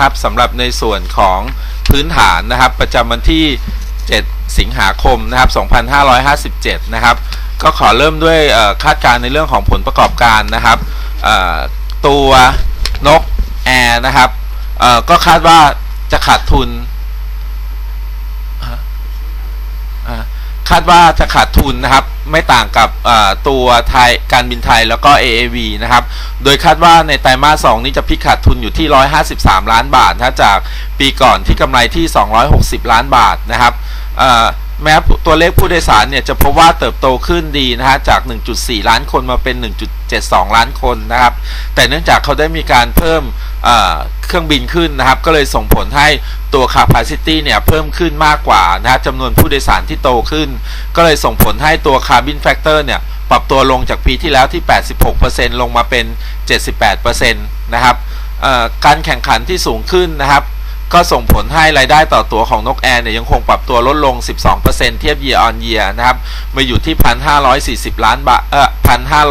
ครับสำหรับในส่วนของพื้นฐานนะครับ ประจำวันที่ 7 สิงหาคมนะครับ2557 นะครับ ก็ขอเริ่มด้วยคาดการณ์ในเรื่องของผลประกอบการนะครับตัวนกแอร์นะครับก็คาดว่าจะขาดทุน อ่า คาดว่าจะขาดทุนนะครับ ไม่ต่างกับตัวไทยการบินไทยแล้วก็ AAV นะครับ โดยคาดว่าในไตรมาส 2 นี้จะพลิกขาดทุนอยู่ที่ 153 ล้านบาทนะจากปีก่อนที่กำไรที่ 260 ล้านบาทนะครับ แม้ตัวเลขผู้โดยสารเนี่ยจะพบว่าเติบโตขึ้นดีนะฮะจาก 1.4 ล้านคนมาเป็น 1.72 ล้านคนนะครับ แต่เนื่องจากเขาได้มีการเพิ่มเเครื่องบินขึ้นนะครับ ก็เลยส่งผลให้ตัว capacity เนี่ยเพิ่มขึ้นมากกว่านะฮะจำนวนผู้โดยสารที่โตขึ้น ก็เลยส่งผลให้ตัว carbon factor เนี่ยปรับตัวลงจากปีที่แล้วที่ 86%ลงมาเป็น 78%นะครับการแข่งขันที่สูงขึ้นนะครับ ก็ส่งผลให้รายได้ต่อตัวของนกแอร์เนี่ยยังคงปรับตัวลดลง 12%เทียบ year on year นะครับ มาอยู่ที่ 1,540 ล้านบาท เอ่อ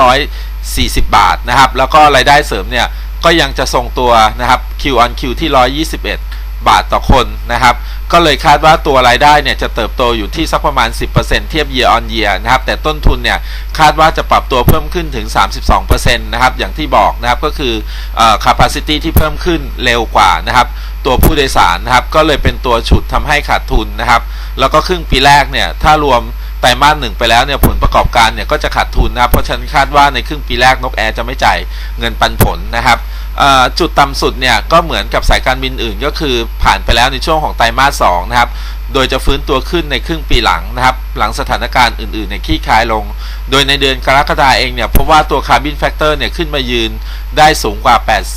1,540 บาทนะครับ แล้วก็รายได้เสริมเนี่ย ก็ยังจะทรงตัวนะครับ Q on Q ที่ 121 บาทต่อคนนะครับ ก็เลยคาดว่าตัวรายได้เนี่ยจะเติบโตอยู่ที่สักประมาณ 10%เทียบ year on year นะครับ แต่ต้นทุนเนี่ยคาดว่าจะปรับตัวเพิ่มขึ้นถึง 32%นะครับ อย่างที่บอกนะครับก็คือ capacity ที่เพิ่มขึ้นเร็วกว่านะครับ ตัวผู้โดยสารนะครับ ก็เลยเป็นตัวฉุดทำให้ขาดทุนนะครับ แล้วก็ครึ่งปีแรกเนี่ยถ้ารวมไตรมาสหนึ่งไปแล้วเนี่ยผลประกอบการเนี่ยก็จะขาดทุนนะครับ เพราะฉันคาดว่าในครึ่งปีแรกนกแอร์จะไม่จ่ายเงินปันผลนะครับ จุดต่ำสุดเนี่ยก็เหมือนกับสายการบินอื่นก็คือผ่านไปแล้วในช่วงของไตรมาสสองนะครับ โดยจะฟื้นตัวขึ้นในครึ่งปีหลังนะครับ หลังสถานการณ์อื่นๆในยคลี่คายลง โดยในเดือนกรกฎาเองเนี่ยพบว่าตัวคาร์บินแฟกเตอร์เนี่ยขึ้นมายืนได้สูงกว่า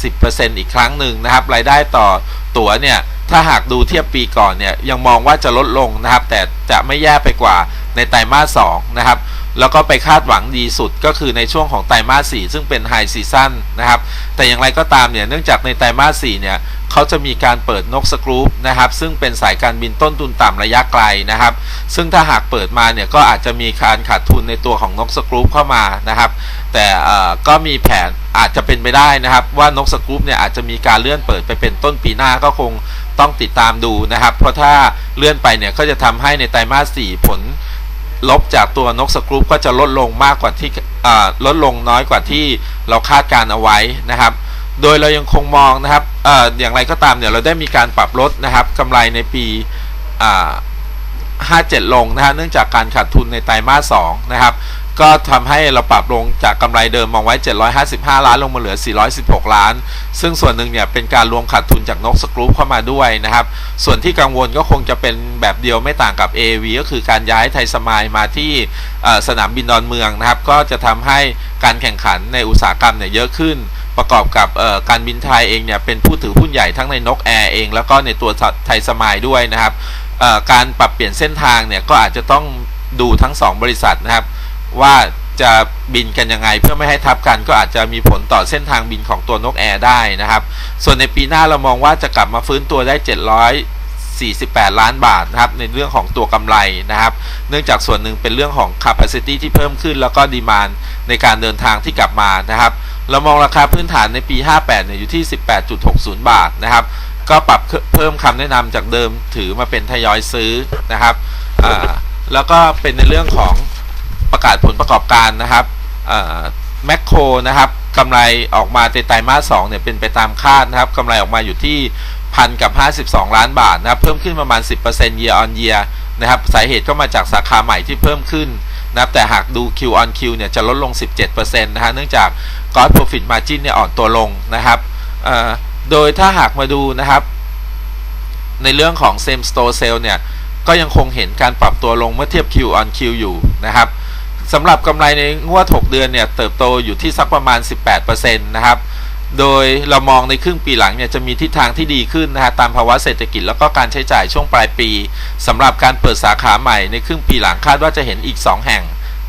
80%อีกครั้งหนึ่งนะครับ รายได้ต่อตั๋วเนี่ยถ้าหากดูเทียบปีก่อนเนี่ยยังมองว่าจะลดลงนะครับ แต่จะไม่แย่ไปกว่าในไตรมาส2นะครับ แล้วก็ไปคาดหวังดีสุดก็คือในช่วงของไตรมาส 4 ซึ่งเป็นไฮซีซั่นนะครับ แต่อย่างไรก็ตามเนี่ย เนื่องจากในไตรมาส 4 เนี่ยเขาจะมีการเปิดนกสกรูปนะครับ ซึ่งเป็นสายการบินต้นทุนต่ำระยะไกลนะครับ ซึ่งถ้าหากเปิดมาเนี่ยก็อาจจะมีการขาดทุนในตัวของนกสกรูปเข้ามานะครับ แต่ก็มีแผนอาจจะเป็นไปได้นะครับ ว่านกสกรูปเนี่ยอาจจะมีการเลื่อนเปิดไปเป็นต้นปีหน้าก็คงต้องติดตามดูนะครับ เพราะถ้าเลื่อนไปเนี่ยก็จะทำให้ในไตรมาส 4 ผล ลบจากตัวนกสกรูปก็จะลดลงมากกว่าที่ลดลงน้อยกว่าที่เราคาดการเอาไว้นะครับ โดยเรายังคงมองนะครับออย่างไรก็ตามเนี่ยเราได้มีการปรับลดนะครับกำไรในปี 57 ลงนะฮะเนื่องจากการขาดทุนในไตรมาส2นะครับ ก็ทำให้เราปรับลงจากกำไรเดิมมองไว้ 755 ล้านลงมาเหลือ 416 ล้าน ซึ่งส่วนหนึ่งเนี่ยเป็นการรวมขาดทุนจากนกสกรูปเข้ามาด้วยนะครับ ส่วนที่กังวลก็คงจะเป็นแบบเดียวไม่ต่างกับ AV ก็คือการย้ายไทยสมายมาที่สนามบินดอนเมืองนะครับ ก็จะทำให้การแข่งขันในอุตสาหกรรมเนี่ยเยอะขึ้นประกอบกับการบินไทยเองเนี่ยเป็นผู้ถือหุ้นใหญ่ทั้งในนกแอร์เอง แล้วก็ในตัวไทยสมายด้วยนะครับการปรับเปลี่ยนเส้นทางเนี่ยก็อาจจะต้องดูทั้งสองบริษัทนะครับ ว่าจะบินกันยังไงเพื่อไม่ให้ทับกันก็อาจจะมีผลต่อเส้นทางบินของตัวนกแอร์ได้นะครับ ส่วนในปีหน้าเรามองว่าจะกลับมาฟื้นตัวได้ 748 ล้านบาทนะครับในเรื่องของตัวกำไรนะครับ เนื่องจากส่วนหนึ่งเป็นเรื่องของ capacity ที่เพิ่มขึ้น แล้วก็ดีมานในการเดินทางที่กลับมานะครับ เรามองราคาพื้นฐานในปี 58 เนี่ยอยู่ที่ 18.60 บาทนะครับ ก็ปรับเพิ่มคำแนะนำจากเดิมถือมาเป็นทยอยซื้อนะครับแล้วก็เป็นในเรื่องของ ประกาศผลประกอบการนะครับแมคโครนะครับกำไรออกมาในไตรมาส2เนี่ยเป็นไปตามคาดนะครับกำไรออกมาอยู่ที่พันกับ 52 ล้านบาทนะครับเพิ่มขึ้นประมาณ 10% year on year นะครับสาเหตุก็มาจากสาขาใหม่ที่เพิ่มขึ้นนะครับแต่หากดู Q on Q เนี่ยจะลดลง 17%นะฮะเนื่องจาก Gross Profit Margin เนี่ยอ่อนตัวลงนะครับโดยถ้าหากมาดูนะครับ ในเรื่องของ same store sale เนี่ยก็ยังคงเห็นการปรับตัวลงเมื่อเทียบ Q on Q อยู่นะครับ สำหรับกำไรในงวด 6 เดือนเนี่ยเติบโตอยู่ที่สักประมาณ 18%นะครับ โดยเรามองในครึ่งปีหลังเนี่ยจะมีทิศทางที่ดีขึ้นนะฮะตามภาวะเศรษฐกิจแล้วก็การใช้จ่ายช่วงปลายปีสำหรับการเปิดสาขาใหม่ในครึ่งปีหลังคาดว่าจะเห็นอีก 2 แห่ง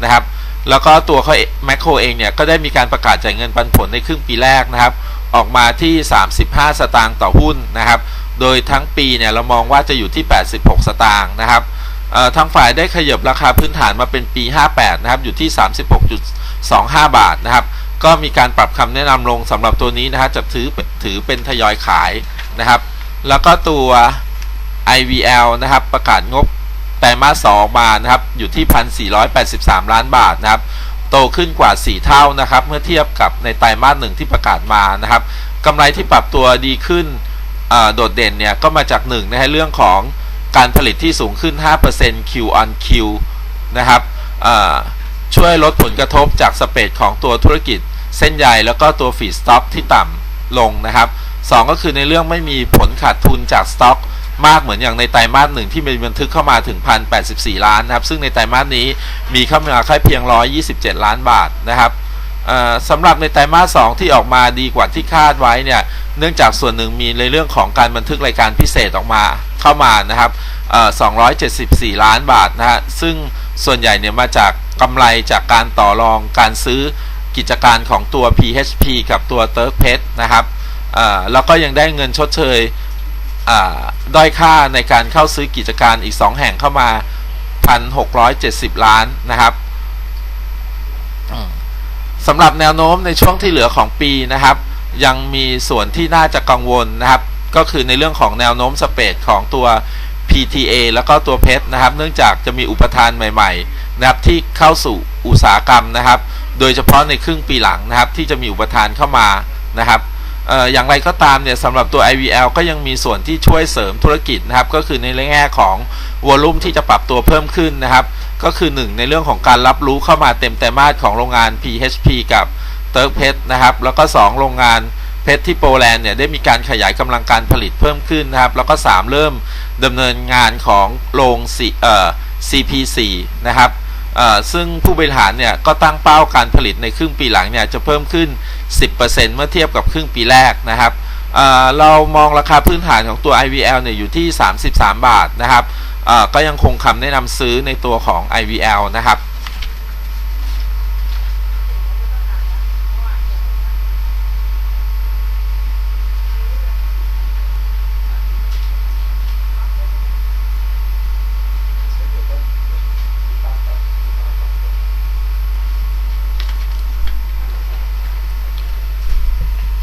นะครับ แล้วก็ตัวเขาแมคโครเองเนี่ยก็ได้มีการประกาศจ่ายเงินปันผลในครึ่งปีแรกนะครับ ออกมาที่ 35 สตางค์ต่อหุ้นนะครับ โดยทั้งปีเนี่ยเรามองว่าจะอยู่ที่ 86 สตางค์นะครับ ทางฝ่ายได้ขยับราคาพื้นฐานมาเป็นปี 58 นะครับ อยู่ที่ 36.25 บาทนะครับ ก็มีการปรับคำแนะนำลงสำหรับตัวนี้นะฮะจะถือถือเป็นทยอยขายนะครับ แล้วก็ตัว IVL นะครับประกาศงบไตรมาสสองมานะครับอยู่ที่ 1,483 ล้านบาทนะครับโตขึ้นกว่า 4 เท่านะครับ เมื่อเทียบกับในไตรมาสหนึ่งที่ประกาศมานะครับกำไรที่ปรับตัวดีขึ้นโดดเด่นเนี่ยก็มาจากหนึ่งนะฮะเรื่องของ การผลิตที่สูงขึ้น 5% Q on Q นะครับช่วยลดผลกระทบจากสเปดของตัวธุรกิจเส้นใยแล้วก็ตัวฟีดสต็อกที่ต่ำลงนะครับสองก็คือในเรื่องไม่มีผลขาดทุนจากสต็อกมากเหมือนอย่างในไตรมาสหนึ่งที่มีบันทึกเข้ามาถึง 1,084 ล้านนะครับ ซึ่งในไตรมาสนี้มีเข้ามาแค่เพียง 127 ล้านบาทนะครับ สำหรับในไตรมาส 2 ที่ออกมาดีกว่าที่คาดไว้เนี่ย เนื่องจากส่วนหนึ่งมีในเรื่องของการบันทึกรายการพิเศษออกมาเข้ามานะครับ274 ล้านบาทนะฮะ ซึ่งส่วนใหญ่เนี่ยมาจากกำไรจากการต่อรองการซื้อกิจการของตัว PHP กับตัว t u r k p e t นะครับแล้วก็ยังได้เงินชดเชยด้อยค่าในการเข้าซื้อกิจการอีก 2 แห่งเข้ามา 1,670 ล้านนะครับ สำหรับแนวโน้มในช่วงที่เหลือของปีนะครับ ยังมีส่วนที่น่าจะกังวลนะครับ ก็คือในเรื่องของแนวโน้มสเปดของตัว PTA แล้วก็ตัวเพชรนะครับ เนื่องจากจะมีอุปทานใหม่ๆนะครับที่เข้าสู่อุตสาหกรรมนะครับ โดยเฉพาะในครึ่งปีหลังนะครับ ที่จะมีอุปทานเข้ามานะครับอออย่างไรก็ตามเนี่ยสำหรับตัว IVL ก็ยังมีส่วนที่ช่วยเสริมธุรกิจนะครับ ก็คือในแง่ของวอลุ่มที่จะปรับตัวเพิ่มขึ้นนะครับ ก็คือ 1 ในเรื่องของการรับรู้เข้ามาเต็มแต่มาสของโรงงาน PHP กับเติร์กเพชรนะครับ แล้วก็ 2 โรงงานเพชรที่โปแลนด์เนี่ยได้มีการขยายกำลังการผลิตเพิ่มขึ้นนะครับ แล้วก็ 3 เริ่มดำเนินงานของโรง C- เอ่อ CP4 นะครับเอ่อซึ่งผู้บริหารเนี่ยก็ตั้งเป้าการผลิตในครึ่งปีหลังเนี่ยจะเพิ่มขึ้น 10%เมื่อเทียบกับครึ่งปีแรกนะครับเอ่อเรามองราคาพื้นฐานของตัว IVL เนี่ยอยู่ที่ 33 บาทนะครับ ก็ยังคงคำแนะนำซื้อในตัวของ IVL นะครับ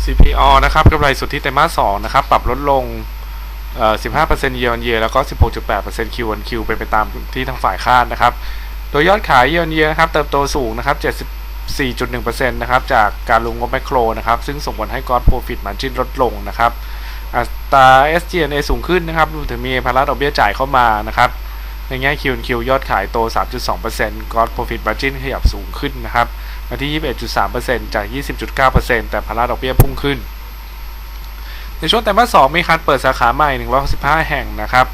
CPO นะครับกำไรสุทธิไตรมาส2นะครับ ปรับลดลง 15% year on year แล้วก็ 16.8% Q on Q เป็นไปตามที่ทางฝ่ายคาดนะครับ โดยยอดขาย year on year นะครับเติบโตสูงนะครับ 74.1%นะครับจากการลงงบแมคโครนะครับซึ่งส่งผลให้ gross profit margin ลดลงนะครับอัตรา SG&A สูงขึ้นนะครับรวมถึงมีภาระดอกเบี้ยจ่ายเข้ามานะครับในแง่ Q on Q ยอดขายโต 3.2% gross profit margin ขยับสูงขึ้นนะครับมาที่ 21.3%จาก 20.9%แต่ภาระดอกเบี้ยพุ่งขึ้น ในช่วงไตรมาส2มีการเปิดสาขาใหม่ 165 แห่งนะครับ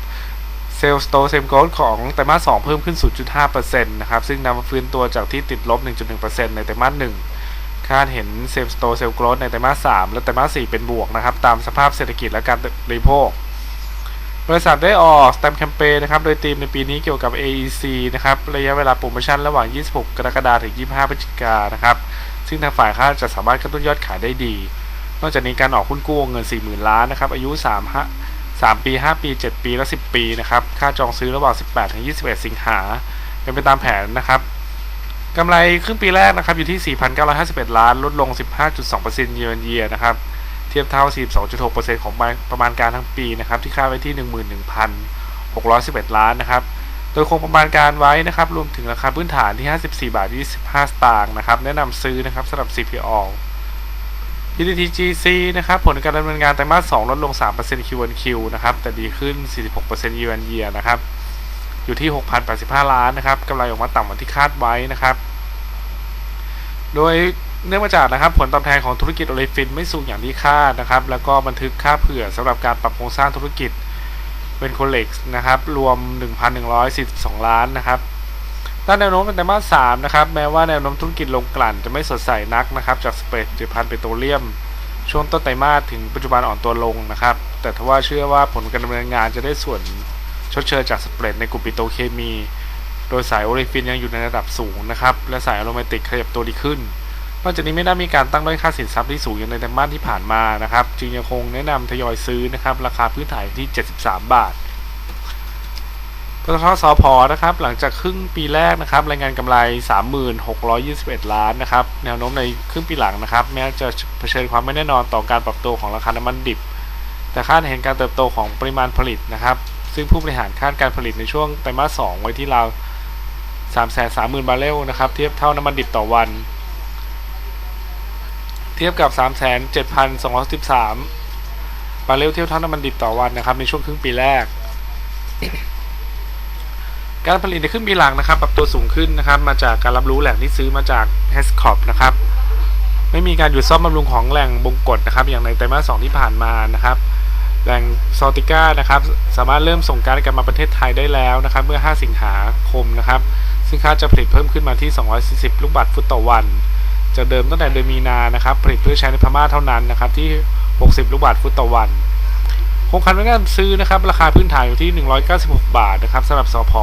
เซลสโตรเซมโกลของไตรมาส2เพิ่มขึ้น 0.5%นะครับ ซึ่งนำมาฟื้นตัวจากที่ติดลบ 1.1%ในไตรมาส1คาดเห็นเซลสโตรเซลโกลในไตรมาส3และไตรมาส4เป็นบวกนะครับ ตามสภาพเศรษฐกิจและการบริโภค บริษัทได้ออกสแตมป์แคมเปญนะครับ โดยธีมในปีนี้เกี่ยวกับ AEC นะครับ ระยะเวลาโปรโมชั่นระหว่าง 26 กรกฎาคมถึง 25 พฤศจิกายนนะครับ ซึ่งทางฝ่ายค่าจะสามารถกระตุ้นยอดขายได้ดี นอกจากนี้การออกหุ้นกู้วงเงิน 40,000 ล้านนะครับ อายุ3 3ปี 5 ปี 7 ปี และ 10 ปีนะครับ ค่าจองซื้อระหว่าง 18 ถึง 21 สิงหาเป็นไปตามแผนนะครับกำไรครึ่งปีแรกนะครับอยู่ที่ 4,951 ล้าน ลดลง 15.2% year on year นะครับ เทียบเท่า 42.6%ของประมาณการทั้งปีนะครับ ที่คาดไว้ที่ 11,611 ล้านนะครับ โดยคงประมาณการไว้นะครับ รวมถึงราคาพื้นฐานที่ 54 บาท 25 สตางค์นะครับ แนะนำซื้อนะครับสำหรับ CPO PTTGC นะครับผลการดำเนินงานไตรมาส2ลดลง 3% Q on Q นะครับแต่ดีขึ้น 46% year on year นะครับอยู่ที่ 6,085 ล้านนะครับกำไรออกมาต่ำกว่าที่คาดไว้นะครับ โดยเนื่องมาจากนะครับผลตอบแทนของธุรกิจโอเลฟินไม่สูงอย่างที่คาดนะครับ แล้วก็บันทึกค่าเผื่อสำหรับการปรับโครงสร้างธุรกิจเป็นโคเล็กซ์นะครับรวม 1,142 ล้านนะครับ ด้านแนวโน้มเป็นไตรมาส3นะครับแม้ว่าแนวโน้มธุรกิจลงกลั่นจะไม่สดใสนักนะครับจากสเปรดผลิตภัณฑ์เปโตรเลียม ช่วงต้นไตรมาสถึงปัจจุบันอ่อนตัวลงนะครับ แต่ทว่าเชื่อว่าผลการดำเนินงานจะได้ส่วนชดเชยจากสเปรดในกลุ่มปิโตรเคมี โดยสายโอเลฟินยังอยู่ในระดับสูงนะครับและสายอะโรมาติกขยับตัวดีขึ้นนอกจากนี้ไม่น่ามีการตั้งด้อยค่าสินทรัพย์ที่สูงอย่างในไตรมาสที่ผ่านมานะครับจึงยังคงแนะนำทยอยซื้อนะครับราคาพื้นฐานที่ 73 บาท ปตทสพนะครับ หลังจากครึ่งปีแรกนะครับ รายงานกำไร 3621 ล้านนะครับ แนวโน้มในครึ่งปีหลังนะครับ แม้จะเผชิญความไม่แน่นอนต่อการปรับตัวของราคาน้ำมันดิบ แต่คาดเห็นการเติบโตของปริมาณผลิตนะครับ ซึ่งผู้บริหารคาดการผลิตในช่วงไตรมาส 2 ไว้ที่ราว330,000 บาร์เรลนะครับ เทียบเท่าน้ำมันดิบต่อวัน เทียบกับ 37,213 บาร์เรลเทียบเท่าน้ำมันดิบต่อวันนะครับ ในช่วงครึ่งปีแรก การผลิตในครึ่งปีหลังนะครับปรับตัวสูงขึ้นนะครับ มาจากการรับรู้แหล่งที่ซื้อมาจาก h e s c o p นะครับ ไม่มีการหยุดซ่อมบำรุงของแหล่งบงกฎนะครับ อย่างในไตรมาส2ที่ผ่านมานะครับ แหล่งซอติก้านะครับ สามารถเริ่มส่งการกลับมาประเทศไทยได้แล้วนะครับ เมื่อ 5 สิงหาคมนะครับ ซึ่งคาดจะผลิตเพิ่มขึ้นมาที่ 240 ลูกบาศก์ฟุตต่อวันจากเดิมตั้งแต่เดือนมีนานะครับ ผลิตเพื่อใช้ในพม่าเท่านั้นนะครับที่ 60 ลูกบาศก์ฟุตต่อวัน โครงการการซื้อนะครับ ราคาพื้นฐานอยู่ที่ 196 บาทนะครับสำหรับสพ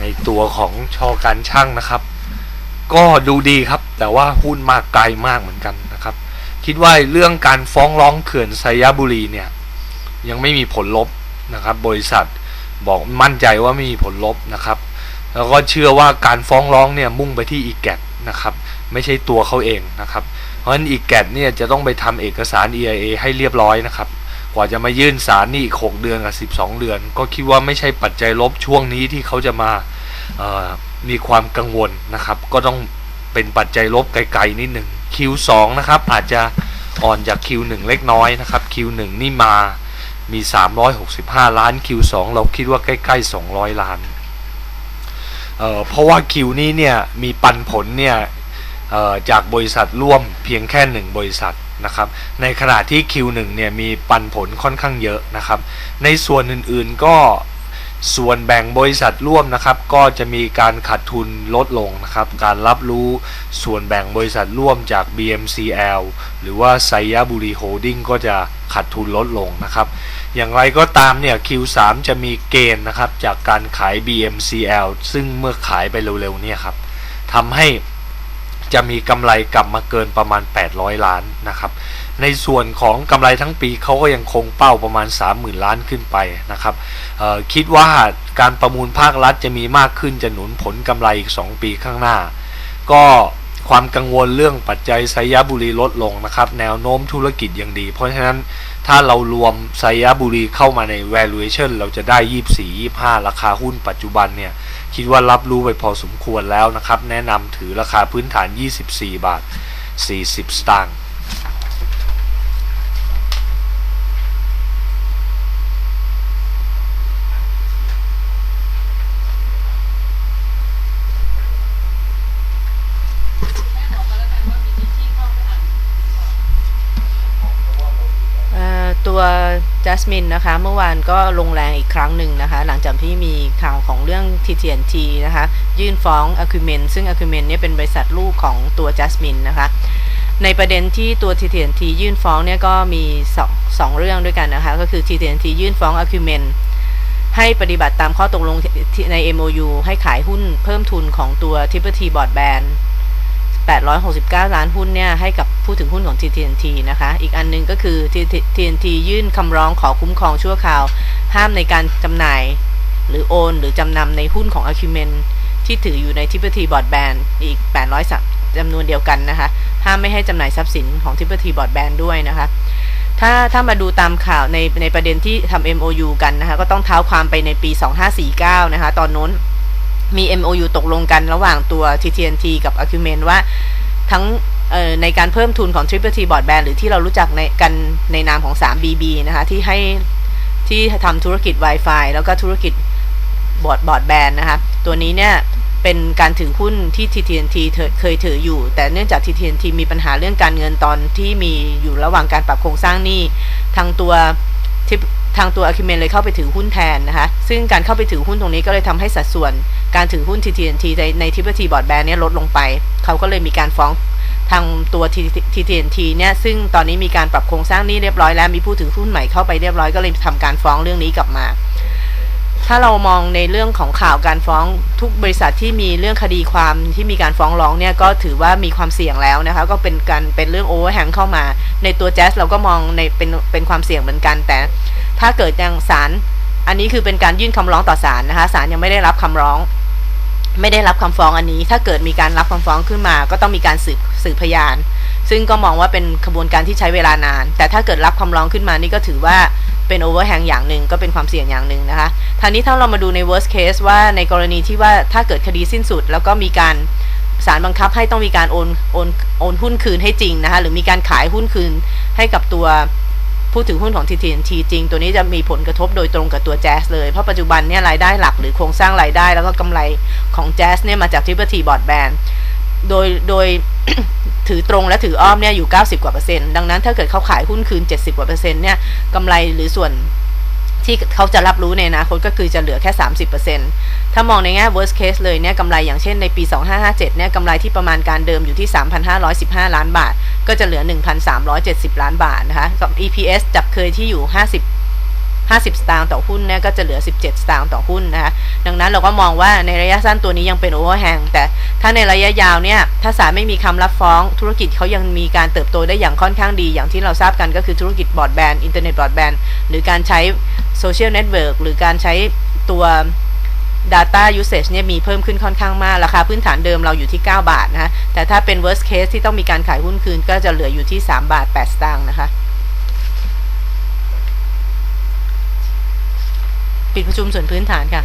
ในตัวของ ชอการช่างนะครับ ก็ดูดีครับ แต่ว่าหุ้นมากไกลมากเหมือนกันนะครับ คิดว่าเรื่องการฟ้องร้องเขื่อนไซยบุรีเนี่ยยังไม่มีผลลบนะครับ บริษัทบอกมั่นใจว่าไม่มีผลลบนะครับ แล้วก็เชื่อว่าการฟ้องร้องเนี่ยมุ่งไปที่อีกแกนะครับ ไม่ใช่ตัวเขาเองนะครับ เพราะฉะนั้นอีกแกเนี่ยจะต้องไปทำเอกสาร EIA ให้เรียบร้อยนะครับกว่าจะมายื่นสารนี่อีก6เดือนกับ 12 เดือน ก็คิดว่าไม่ใช่ปัจจัยลบช่วงนี้ที่เขาจะมา มีความกังวลนะครับ ก็ต้องเป็นปัจจัยลบไกลๆนิดหนึ่ง Q2 นะครับ อาจจะอ่อนจาก Q1 เล็กน้อยนะครับ Q1 นี่มามี 365 ล้าน Q2 เราคิดว่าใกล้ๆ 200 ล้านเเพราะว่า Q นี้เนี่ยมีปันผลเนี่ยจากบริษัทร่วมเพียงแค่หนึ่งบริษัทนะครับในขณะที่ Q1 เนี่ยมีปันผลค่อนข้างเยอะนะครับ ในส่วนอื่นๆก็ ส่วนแบ่งบริษัทร่วมนะครับก็จะมีการขาดทุนลดลงนะครับการรับรู้ส่วนแบ่งบริษัทร่วมจาก BMCL หรือว่าไซยบุรีโฮลดิ้งก็จะขาดทุนลดลงนะครับอย่างไรก็ตามเนี่ย Q3 จะมีเกณฑ์นะครับจากการขาย BMCL ซึ่งเมื่อขายไปเร็วๆเนี่ยครับทำให้จะมีกำไรกลับมาเกินประมาณ 800 ล้านนะครับ ในส่วนของกำไรทั้งปีเขาก็ยังคงเป้าประมาณ 30,000 ล้านขึ้นไปนะครับคิดว่าการประมูลภาครัฐจะมีมากขึ้นจะหนุนผลกำไรอีก 2 ปีข้างหน้า ก็ความกังวลเรื่องปัจจัยไซยบุรีลดลงนะครับแนวโน้มธุรกิจยังดี เพราะฉะนั้นถ้าเรารวมไซยบุรีเข้ามาใน valuation เราจะได้ 24-25 ราคาหุ้นปัจจุบันเนี่ยคิดว่ารับรู้ไปพอสมควรแล้วนะครับ แนะนำถือราคาพื้นฐาน 24 บาท 40 สตางค์ เอ่อตัวจั สมินนะคะ เมื่อวานก็ลงแรงอีกครั้งหนึ่งนะคะ หลังจากที่มีข่าวของเรื่อง TTNT นทีนะคะ ยื่นฟ้อง a c u m e n ซึ่ง a c u m e n เนี่ยเป็นบริษัทลูกของตัวจัสมินนะคะ ในประเด็นที่ตัว TTNT ยื่นฟ้องเนี่ยก็มีสองสองเรื่องด้วยกันนะคะ ก็คือ TTNT ยื่นฟ้อง a c u m e n ให้ปฏิบัติตามข้อตกลงใน MOU ให้ขายหุ้นเพิ่มทุนของตัว t i p p e T Broadband 869 ล้านหุ้นเนี่ยให้กับผู้ถือหุ้นของ TTNT นะคะ อีกอันหนึงก็คือ TTNT ยื่นคำร้องขอคุ้มครองชั่วคราว ห้ามในการจำหน่าย หรือโอน หรือจำนำในหุ้นของ Acumen ที่ถืออยู่ใน t i p p e T Broadband อีก 800สัจำนวนเดียวกันนะคะ ห้ามไม่ให้จำหน่ายทรัพย์สินของ t i p p e T Broadband ด้วยนะคะ ถ้าถ้ามาดูตามข่าวในในประเด็นที่ทำ MOU กันนะคะ ก็ต้องเท้าความไปในปี 2549 นะคะ ตอนนู้น มี MOU ตกลงกันระหว่างตัว TTNT กับ Acumen ว่าทั้งในการเพิ่มทุนของ Triple T Broadband หรือที่เรารู้จักในกันในนามของ 3BB นะคะ ที่ให้ที่ทำธุรกิจ Wi-Fi แล้วก็ธุรกิจบอร์ดบอร์ดแบนนะคะ ตัวนี้เนี่ยเป็นการถือหุ้นที่ TTNT เธอเคยถืออยู่ แต่เนื่องจาก TTNT มีปัญหาเรื่องการเงินตอนที่มีอยู่ระหว่างการปรับโครงสร้างหนี้ทางตัว ทางตัวอาคิเมนเลยเข้าไปถือหุ้นแทนนะคะ ซึ่งการเข้าไปถือหุ้นตรงนี้ก็เลยทำให้สัดส่วน การถือหุ้น TTNT ในใน Triple T Broadband เนี่ยลดลงไป เขาก็เลยมีการฟ้องทางตัว TTNT เนี่ย ซึ่งตอนนี้มีการปรับโครงสร้างนี้เรียบร้อยแล้ว มีผู้ถือหุ้นใหม่เข้าไปเรียบร้อย ก็เลยทำการฟ้องเรื่องนี้กลับมา ถ้าเรามองในเรื่องของข่าวการฟ้องทุกบริษัทที่มีเรื่องคดีความที่มีการฟ้องร้องเนี่ยก็ถือว่ามีความเสี่ยงแล้วนะคะ ก็เป็นการเป็นเรื่องโอเวอร์แฮงเข้ามา ในตัวแจ๊สเราก็มองในเป็นเป็นความเสี่ยงเหมือนกัน แต่ถ้าเกิดยังศาลอันนี้คือเป็นการยื่นคำร้องต่อศาลนะคะศาลยังไม่ได้รับคำร้อง ไม่ได้รับคำฟ้องอันนี้ ถ้าเกิดมีการรับคำฟ้องขึ้นมา ก็ต้องมีการสืบสืบพยาน ซึ่งก็มองว่าเป็นขบวนการที่ใช้เวลานาน แต่ถ้าเกิดรับคำร้องขึ้นมานี่ก็ถือว่า เป็นโอเวอร์แฮงอย่างหนึ่งก็เป็นความเสี่ยงอย่างหนึ่งนะคะทางนี้ถ้าเรามาดูใน worst case ว่าในกรณีที่ว่าถ้าเกิดคดีสิ้นสุด แล้วก็มีการศาลบังคับให้ต้องมีการโอนโอนโอนหุ้นคืนให้จริงนะคะหรือมีการขายหุ้นคืนให้กับตัวผู้ถือหุ้นของ TTNT จริง ตัวนี้จะมีผลกระทบโดยตรงกับตัวแจ๊สเลย เพราะปัจจุบันเนี่ยรายได้หลักหรือโครงสร้างรายได้แล้วก็กำไรของแจ๊สเนี่ยมาจากทิปเปอร์ทีบอร์ดแบนโดยโดย ถือตรงและถืออ้อมเนี่ยอยู่ 90 กว่าเปอร์เซ็นต์ดังนั้นถ้าเกิดเขาขายหุ้นคืน 70 กว่าเปอร์เซ็นต์เนี่ยกำไรหรือส่วนที่เขาจะรับรู้ในอนาคตก็คือจะเหลือแค่ 30เปอร์เซ็นต์ถ้ามองในแง่ worst case เลยเนี่ยกำไรอย่างเช่นในปี 2557 เนี่ยกำไรที่ประมาณการเดิมอยู่ที่ 3,515 ล้านบาท ก็จะเหลือ 1,370 ล้านบาทนะคะกับ EPS จากเคยที่อยู่ 50 50 สตางค์ต่อหุ้นเนี่ยก็จะเหลือ 17 สตางค์ต่อหุ้นนะคะดังนั้นเราก็มองว่าในระยะสั้นตัวนี้ยังเป็นโอเวอร์แฮงแต่ถ้าในระยะยาวเนี่ยถ้าศาลไม่มีคำรับฟ้องธุรกิจเขายังมีการเติบโตได้อย่างค่อนข้างดี อย่างที่เราทราบกันก็คือธุรกิจบอรอดแบนด์อินเทอร์เน็ตบอรอดแบนด์หรือการใช้โซเชียลเน็ตเวิร์กหรือการใช้ตัว Data usage เนี่ยมีเพิ่มขึ้นค่อนข้างมาก ราคาพื้นฐานเดิมเราอยู่ที่ 9 บาทนะคะแต่ถ้าเป็น worst case ที่ต้องมีการขายหุ้นคืนก็จะเหลืออยู่ที่ 3 บาท 8 สตางค์นะคะ ปิดประชุมส่วนพื้นฐานค่ะ